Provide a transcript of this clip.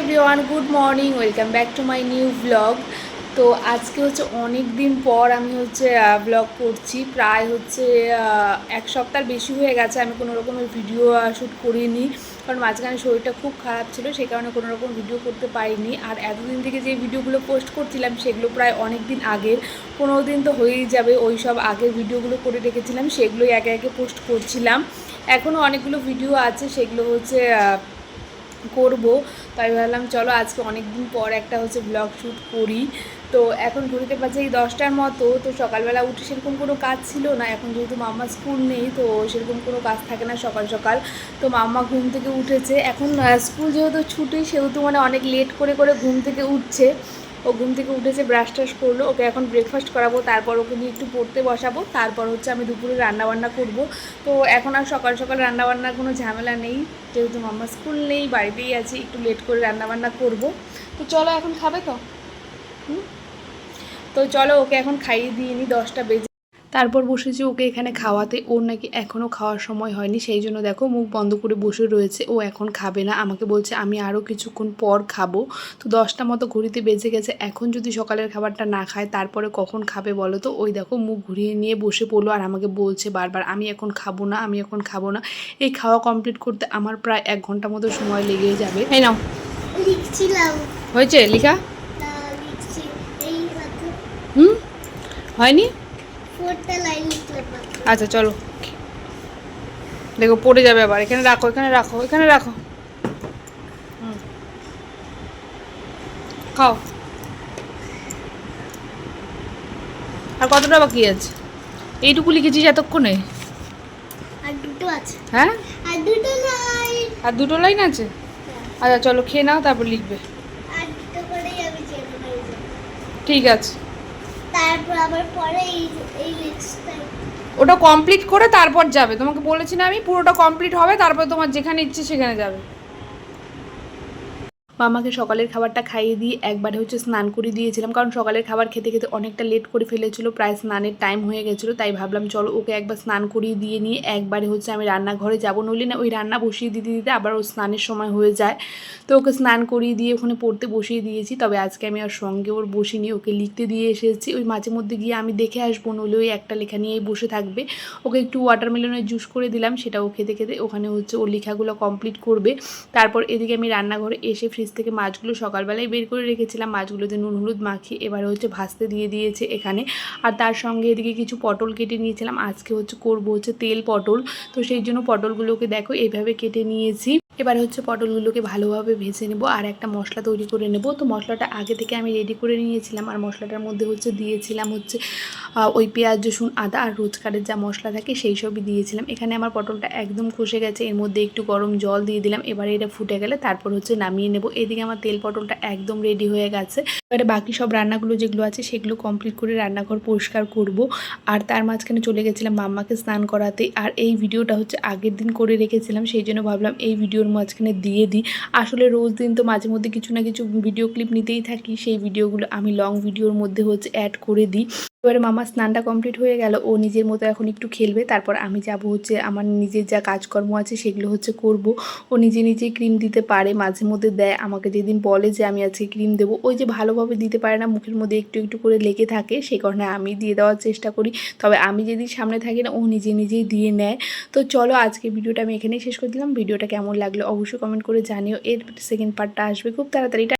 Everyone, good morning, welcome back to my new blog. তো আজকে হচ্ছে অনেক দিন পর আমি হচ্ছে ব্লগ করছি। প্রায় হচ্ছে এক সপ্তাহ বেশি হয়ে গেছে আমি কোনো রকমের ভিডিও শ্যুট করিনি। কারণ মাঝখানে শরীরটা খুব খারাপ ছিল সেই কারণে কোনো রকম ভিডিও করতে পারিনি। আর এতদিন থেকে যে ভিডিওগুলো পোস্ট করছিলাম, সেগুলো প্রায় অনেক দিন আগের। পনেরো দিন তো হয়েই যাবে, ওই সব আগের ভিডিওগুলো করে রেখেছিলাম, সেগুলোই একে একে পোস্ট করছিলাম। এখনও অনেকগুলো ভিডিও আছে, সেগুলো হচ্ছে করব। তাই ভাবলাম, চলো আজকে অনেক দিন পর একটা হচ্ছে ব্লগ শ্যুট করি। তো এখন ঘুরতে পারছি এই দশটার মতো, তো সকালবেলা উঠে সেরকম কোনো কাজ ছিল না। এখন যেহেতু মাম্মা স্কুল নেই, তো সেরকম কোনো কাজ থাকে না সকাল সকাল। তো মাম্মা ঘুম থেকে উঠেছে। এখন স্কুল যেহেতু ছুটি, সেহেতু মানে অনেক লেট করে করে ঘুম থেকে উঠছে। ও ঘুম থেকে উঠেছে ব্রাশ টাশ করল, ওকে এখন ব্রেকফাস্ট করাবো, তারপর ওকে নিয়ে একটু পড়তে বসাবো, তারপর হচ্ছে আমি দুপুরে রান্নাবান্না করব। তো এখন আর সকাল সকাল রান্নাবান্নার কোনো ঝামেলা নেই, যেহেতু মাম্মা স্কুল নেই, বাড়িতেই আছি, একটু লেট করে রান্নাবান্না করব। তো চলো এখন খাবে তো? হুম? তো চলো ওকে এখন খাইয়ে দিয়ে নিই দশটা বেজে তারপর বসেছি ওকে এখানে খাওয়াতে ওর নাকি এখনও খাওয়ার সময় হয়নি। সেই জন্য দেখো মুখ বন্ধ করে বসে রয়েছে। ও এখন খাবে না। আমাকে বলছে আমি আরও কিছুক্ষণ পর খাব। তো দশটা মতো ঘড়িতে বেজে গেছে। এখন যদি সকালের খাবারটা না খায় তারপরে কখন খাবে বলো তো? ওই দেখো মুখ ঘুরিয়ে নিয়ে বসে পড়ল আর আমাকে বলছে বারবার আমি এখন খাব না আমি এখন খাব না। এই খাওয়া কমপ্লিট করতে আমার প্রায় এক ঘণ্টা মতো সময় লেগে যাবে। এই নাও। লিখছিলাম। হয়েছে? লিখা? হুম? হয়নি? আচ্ছা চলো। দেখো পড়ে যাবে আবার। এখানে রাখো এখানে রাখো এখানে রাখো। খাও। আর কতটা বাকি আছে? এইটুকু লিখেছিস এতক্ষণে? আর দুটো আছে। হ্যাঁ? আর দুটো লাইন আর দুটো লাইন আছে? আচ্ছা চলো খেয়ে নাও তারপর লিখবে। হয়ে ঠিক আছে। তারপর আবার পরে এই ওটা কমপ্লিট করে তারপর যাবে। তোমাকে বলেছি না আমি, পুরোটা কমপ্লিট হবে, তারপর তোমার যেখানে ইচ্ছে সেখানে যাবে। মামাকে সকালের খাবারটা খাইয়ে দিয়ে একবারে হচ্ছে স্নান করে দিয়েছিলাম। কারণ সকালের খাবার খেতে খেতে অনেকটা লেট করে ফেলেছিল, প্রায় স্নানের টাইম হয়ে গেছিল। তাই ভাবলাম, চলো ওকে একবার স্নান করিয়ে দিয়ে নিয়ে একবারে হচ্ছে আমি রান্নাঘরে যাব। নইলে না ওই রান্না বসিয়ে দিতে দিতে আবার ও স্নানের সময় হয়ে যায়। তো ওকে স্নান করিয়ে দিয়ে ওখানে পড়তে বসিয়ে দিয়েছি। তবে আজকে আমি আর সঙ্গে ওর বসিনি, ওকে লিখতে দিয়ে এসেছি। ওই মাঝে মধ্যে গিয়ে আমি দেখে আসব, নইলে ওই একটা লেখা নিয়েই বসে থাকবে। ওকে একটু ওয়াটারমেলনের জুস করে দিলাম সেটা ও খেতে খেতে ওখানে হচ্ছে ওর লেখাগুলো কমপ্লিট করবে। তারপর এদিকে আমি রান্নাঘরে এসে ফ্রিজ থেকে মাছগুলো সকালবেলায় বের করে রেখেছিলাম। মাছগুলোতে নুন, হলুদ মাখিয়ে এবারে হচ্ছে ভাজতে দিয়ে দিয়েছে এখানে। আর তার সঙ্গে এদিকে কিছু পটল কেটে নিয়েছিলাম। আজকে হচ্ছে করব হচ্ছে তেল পটল। তো সেই জন্য পটলগুলোকে দেখো এইভাবে কেটে নিয়েছি। এবার হচ্ছে পটলগুলোকে ভালোভাবে ভেজে নেব আর একটা মশলা তৈরি করে নেব। তো মশলাটা আগে থেকে আমি রেডি করে নিয়েছিলাম আর মশলাটার মধ্যে হচ্ছে দিয়েছিলাম হচ্ছে ওই পেঁয়াজ, রসুন, আদা আর রোজকারের যা মশলা থাকে সেই সবই দিয়েছিলাম। এখানে আমার পটলটা একদম খসে গেছে, এর মধ্যে একটু গরম জল দিয়ে দিলাম। এবারে এটা ফুটে গেলে তারপর হচ্ছে নামিয়ে নেব। এদিকে আমার তেল পটলটা একদম রেডি হয়ে গেছে। এবারে বাকি সব রান্নাগুলো যেগুলো আছে সেগুলো কমপ্লিট করে রান্নাঘর পরিষ্কার করব। আর তার মাঝখানে চলে গেছিলাম মাম্মাকে স্নান করাতে। আর এই ভিডিওটা হচ্ছে আগের দিন করে রেখেছিলাম, সেই জন্য ভাবলাম এই ভিডিওর মাঝখানে দিয়ে দিই। আসলে রোজ দিন তো মাঝে মধ্যে কিছু না কিছু ভিডিও ক্লিপ নিতেই থাকি। সেই ভিডিওগুলো আমি লং ভিডিওর মধ্যে হচ্ছে অ্যাড করে দিই। এবারে মামা স্নানটা কমপ্লিট হয়ে গেল, ও নিজের মতো এখন একটু খেলবে, তারপর আমি যাব হচ্ছে আমার নিজের যা কাজকর্ম আছে সেগুলো হচ্ছে করব। ও নিজে নিজেই ক্রিম দিতে পারে, মাঝে মধ্যে দেয়, আমাকে যেদিন বলে যে আমি আজকে ক্রিম দেবো, ওই যে ভালোভাবে দিতে পারে না, মুখের মধ্যে একটু একটু করে লেগে থাকে, সেই কারণে আমি দিয়ে দেওয়ার চেষ্টা করি। তবে আমি যেদিন সামনে থাকি না, ও নিজে নিজেই দিয়ে নেয়। তো চলো আজকে ভিডিওটা আমি এখানেই শেষ করে দিলাম, ভিডিওটা কেমন লাগল অবশ্যই কমেন্ট করে জানিও, এর সেকেন্ড পার্টটা আসবে খুব তাড়াতাড়ি।